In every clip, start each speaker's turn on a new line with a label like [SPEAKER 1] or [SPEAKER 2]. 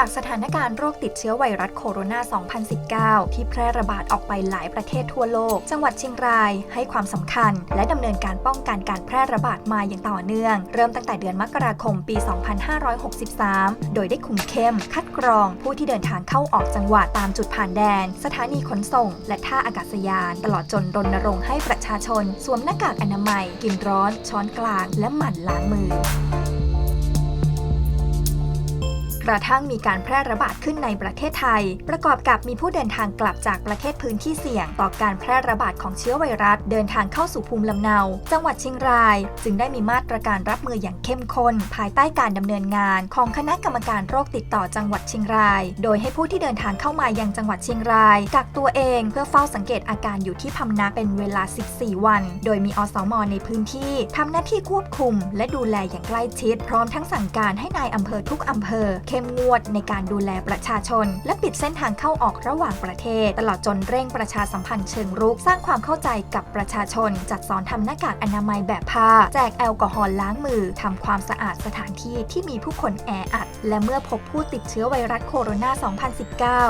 [SPEAKER 1] จากสถานการณ์โรคติดเชื้อไวรัสโคโรนา 2019 ที่แพร่ระบาดออกไปหลายประเทศทั่วโลก จังหวัดเชียงรายให้ความสำคัญ และดำเนินการป้องกันการแพร่ระบาดมาอย่างต่อเนื่อง เริ่มตั้งแต่เดือนมกราคมปี 2563 โดยได้คุมเข้ม คัดกรองผู้ที่เดินทางเข้าออกจังหวัดตามจุดผ่านแดน สถานีขนส่ง และท่าอากาศยาน ตลอดจนรณรงค์ให้ประชาชน สวมหน้ากากอนามัย กินร้อน ช้อนกลาง และหมั่นล้างมือ กระทั่งมีการแพร่ระบาดขึ้นในประเทศไทย ประกอบกับมีผู้เดินทางกลับจากประเทศพื้นที่เสี่ยง ต่อการแพร่ระบาดของเชื้อไวรัส เดินทางเข้าสู่ภูมิลำเนา จังหวัดเชียงราย จึงได้มีมาตรการรับมืออย่างเข้มข้น ภายใต้การดำเนินงานของคณะกรรมการโรคติดต่อจังหวัดเชียงราย โดยให้ผู้ที่เดินทางเข้ามายังจังหวัดเชียงรายกักตัวเองเพื่อเฝ้าสังเกตอาการอยู่ที่พำนักเป็นเวลา 14 วัน โดยมีอสมในพื้นที่ทำหน้าที่ควบคุม และดูแลอย่างใกล้ชิด พร้อมทั้งสั่งการให้นายอำเภอทุกอำเภอเขมงวดในการดูแลประชาชน และปิดเส้นทางเข้าออกระหว่างประเทศ ตลอดจนเร่งประชาสัมพันธ์เชิงรุกสร้างความเข้าใจกับประชาชน จัดสอนทำหน้ากากอนามัยแบบผ้า แจกแอลกอฮอล์ล้างมือทำความสะอาดสถานที่ที่มีผู้คนแออัด และเมื่อพบผู้ติดเชื้อไวรัสโคโรนา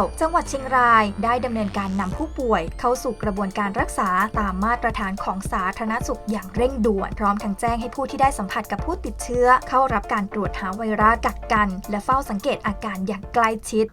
[SPEAKER 1] 2019 จังหวัดเชียงรายได้ดำเนินการนำผู้ป่วย เข้าสู่กระบวนการรักษาตามมาตรฐานของสาธารณสุขอย่างเร่งด่วน พร้อมทั้งแจ้งให้ผู้ที่ได้สัมผัสกับผู้ติดเชื้อ เข้ารับการตรวจหาไวรัสกักกัน และเฝ้าสังสังเกตอาการอย่างใกล้ชิด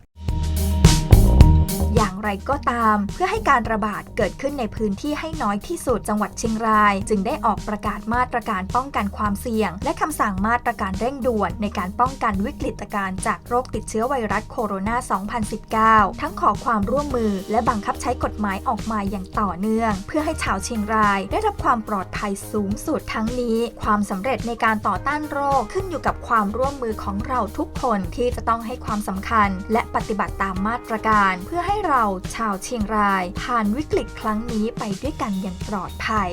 [SPEAKER 1] อย่าง ไรก็ตาม เพื่อให้การระบาดเกิดขึ้นในพื้นที่ให้น้อยที่สุดจังหวัดเชียงราย จึงได้ออกประกาศมาตรการป้องกันความเสี่ยง และคำสั่งมาตรการเร่งด่วน ในการป้องกันวิกฤตการณ์จากโรคติดเชื้อไวรัสโคโรนา 2019 ทั้งขอความร่วมมือ และบังคับใช้กฎหมายออกมาอย่างต่อเนื่อง เพื่อให้ชาวเชียงราย ได้รับความปลอดภัยสูงสุดทั้งนี้ ความสำเร็จในการต่อต้านโรคขึ้นอยู่กับความร่วมมือของเราทุกคนที่จะต้องให้ความสำคัญ และปฏิบัติตามมาตรการ เพื่อให้เราชาวเชียงราย ผ่านวิกฤตครั้งนี้ไปด้วยกันอย่างปลอดภัย